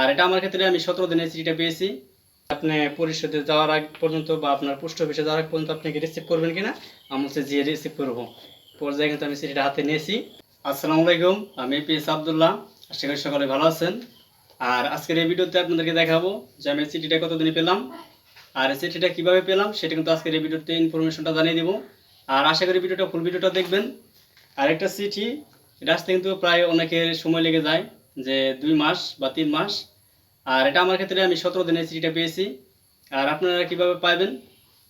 আর এটা আমার ক্ষেত্রে আমি সতেরো দিনের চিঠিটা পেয়েছি। আপনি পরিশোধে যাওয়ার আগ পর্যন্ত বা আপনার পোস্ট অফিসে যাওয়ার আগ পর্যন্ত আপনি কি রিসিভ করবেন কিনা? আমি হচ্ছে যে রিসিভ করব। পর্যায়ে কিন্তু আমি চিঠিটা হাতে নিয়েছি। আসসালামু আলাইকুম, আমি পিএস আবদুল্লাহ। আশা করি সকলে ভালো আছেন। আর আজকের এই ভিডিওতে আপনাদেরকে দেখাবো যে আমি চিঠিটা কতদিনে পেলাম, আর চিঠিটা কীভাবে পেলাম, সেটা কিন্তু আজকের এই ভিডিওতে ইনফরমেশনটা জানিয়ে দিব। আর আশা করি ভিডিওটা ফুল ভিডিওটা দেখবেন। আর একটা চিঠি, এটা আসতে কিন্তু প্রায় অনেকের সময় লেগে যায়। যে দুই মাস বা তিন মাস। আর এটা আমার ক্ষেত্রে আমি সতেরো দিনের চিঠিটা পেয়েছি। আর আপনারা কীভাবে পাবেন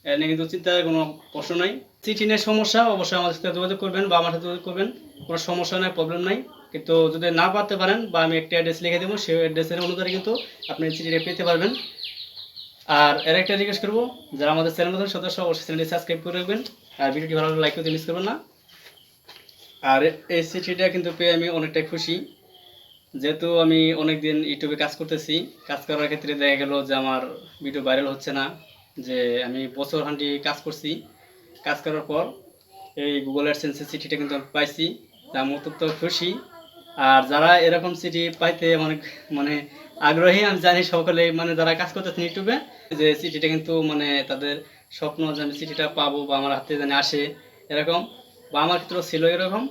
এ নিয়ে কিন্তু চিন্তার কোনো প্রশ্ন নাই। চিঠি নিয়ে সমস্যা, অবশ্যই আমার সাথে যোগাযোগ করবেন বা আমার সাথে যোগাযোগ করবেন। কোনো সমস্যা নাই প্রবলেম নাই। কিন্তু যদি না পারতে পারেন বা আমি একটা অ্যাড্রেস লিখে দেবো, সেই অ্যাড্রেসের অনুযায়ী কিন্তু আপনি চিঠিটা পেতে পারবেন। আর এর একটা রিকোয়েস্ট করব, যারা আমাদের চ্যানেল সদস্য, অবশ্যই চ্যানেলটি সাবস্ক্রাইব করে রাখবেন। আর ভিডিওটি ভালো লাইক করতে মিস করবেন না। আর এই চিঠিটা কিন্তু পেয়ে আমি অনেকটাই খুশি। যেহেতু আমি অনেকদিন ইউটিউবে কাজ করতেছি, কাজ করার ক্ষেত্রে দেখা গেল যে আমার ভিডিও ভাইরাল হচ্ছে না, যে আমি বছর হান্ডি কাজ করছি। কাজ করার পর এই গুগল অ্যাডসেন্সের চিঠিটা কিন্তু পাইছি তা আমি অত্যন্ত খুশি। আর যারা এরকম চিঠি পাইতে অনেক মানে আগ্রহী, আমি জানি সকলে মানে যারা কাজ করতেছেন ইউটিউবে, যে চিঠিটা কিন্তু মানে তাদের স্বপ্ন যে আমি চিঠিটা পাবো বা আমার হাতে জানি আসে, এরকম। বা আমার ক্ষেত্রেও ছিল এরকম।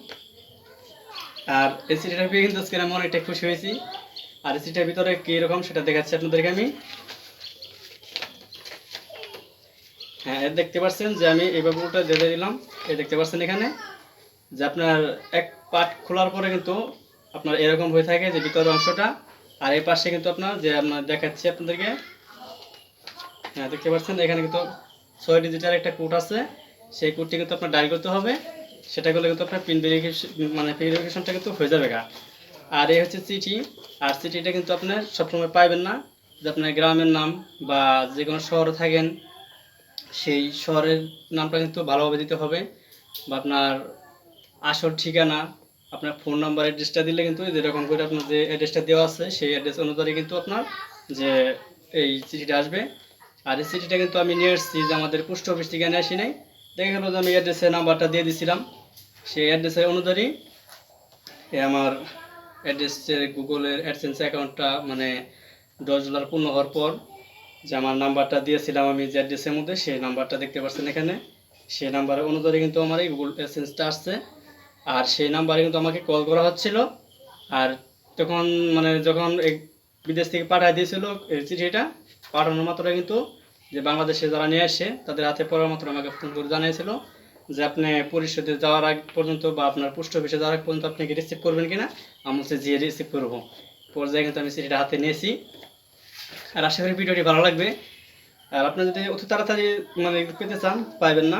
আর এই চিঠিটা পেয়ে কিন্তু আজকে আমি অনেকটা খুশি হয়েছি। আর এই ভিতরে কীরকম সেটা দেখাচ্ছি আপনাদেরকে আমি। হ্যাঁ দেখতে পাচ্ছেন যে আমি এই বাবুটা দিয়ে দিলাম। এ দেখতে পাচ্ছেন এখানে যে আপনার এক পাট খোলার পরে কিন্তু আপনার এরকম হয়ে থাকে যে ভিতরের অংশটা। আর এই পাশে কিন্তু আপনার যে আপনার দেখাচ্ছি আপনাদেরকে। হ্যাঁ দেখতে পাচ্ছেন এখানে কিন্তু ছয় ডিজিটাল একটা কোড আছে। সেই কোডটি কিন্তু আপনার ডায়াল করতে হবে। সেটা করলে কিন্তু আপনার পিন ভেরিফিকেশন মানে ভেরিফিকেশনটা কিন্তু হয়ে যাবে গা। আর এই হচ্ছে চিঠি। আর চিঠিটা কিন্তু আপনার সবসময় পাইবেন না। যে আপনার গ্রামের নাম বা যে কোনো শহরে থাকেন, সেই শহরের নামটা কিন্তু ভালোভাবে দিতে হবে। বা আপনার আসল ঠিকানা, আপনার ফোন নাম্বার অ্যাড্রেসটা দিলে কিন্তু যেরকম করে আপনার যে অ্যাড্রেসটা দেওয়া আছে, সেই অ্যাড্রেস অনুযায়ী কিন্তু আপনার যে এই চিঠিটা আসবে। আর এই চিঠিটা কিন্তু আমি নিয়ে এসেছি যে আমাদের পোস্ট অফিস থেকে নিয়ে আসি নাই। দেখা গেলো যে আমি অ্যাড্রেসের নাম্বারটা দিয়ে দিছিলাম। সেই অ্যাড্রেসের অনুযায়ী আমার অ্যাড্রেসের গুগলের অ্যাডসেন্স অ্যাকাউন্টটা মানে দশ ডলার পূর্ণ হওয়ার পর যে আমার নাম্বারটা দিয়েছিলাম আমি যে অ্যাড্রেসের মধ্যে, সেই নাম্বারটা দেখতে পাচ্ছেন এখানে। সেই নাম্বারের অনুযায়ী কিন্তু আমার এই গুগল অ্যাডসেন্সটা আসছে। আর সেই নাম্বারে কিন্তু আমাকে কল করা হচ্ছিল। আর তখন মানে যখন বিদেশ থেকে পাঠিয়ে দিয়েছিল এই চিঠিটা, পাঠানোর মাত্র কিন্তু যে বাংলাদেশে যারা নিয়ে আসে, তাদের হাতে পড়ার মাত্র আমাকে ফোন করে জানিয়েছিল যে আপনি পরিশোধে যাওয়ার আগ পর্যন্ত বা আপনার পোস্ট অফিসে যাওয়ার পর্যন্ত আপনি কি রিসিভ করবেন কিনা? আমি হচ্ছে যে রিসিভ করব। পর্যায়ে কিন্তু আমি চিঠিটা হাতে নিয়েছি। আর আশা করি ভিডিওটি ভালো লাগবে। আর আপনি যদি অতি তাড়াতাড়ি মানে পেতে চান, পাইবেন না।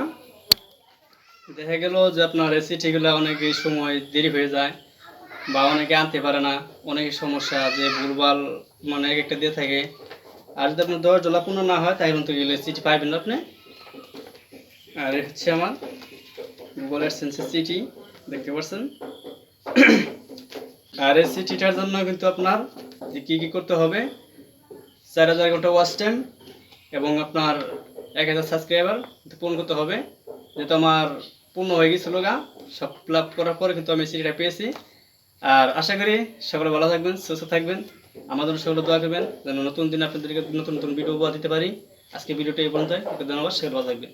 দেখা গেল যে আপনার এই চিঠিগুলো অনেক সময় দেরি হয়ে যায় বা অনেকে আনতে পারে না। অনেক সমস্যা, যে ভুলভাল মানে এক একটা দিয়ে থাকে। আর যদি আপনার দশ ডলার পূর্ণ না হয় তাই কিন্তু চিঠি পাইবেন আপনি। আর হচ্ছে আমার গুগলের চিঠি দেখতে পাচ্ছেন? আর এই সিটিটার জন্য কিন্তু আপনার যে কী কী করতে হবে, চার হাজার ঘণ্টা ওয়াচ টাইম এবং আপনার এক হাজার সাবস্ক্রাইবার পূরণ করতে হবে। যেহেতু আমার পূর্ণ হয়ে গেছিল গা সব ফিল করার পরে কিন্তু আমি সিটিটা পেয়েছি। আর আশা করি সকলে ভালো থাকবেন, সুস্থ থাকবেন। আমাদের সেগুলো দোয়া করবেন। যেন নতুন দিন আপনাদেরকে নতুন নতুন ভিডিও দিতে পারি। আজকে ভিডিওটা এই পর্যন্ত ধন্যবাদ। সেগুলো থাকবেন।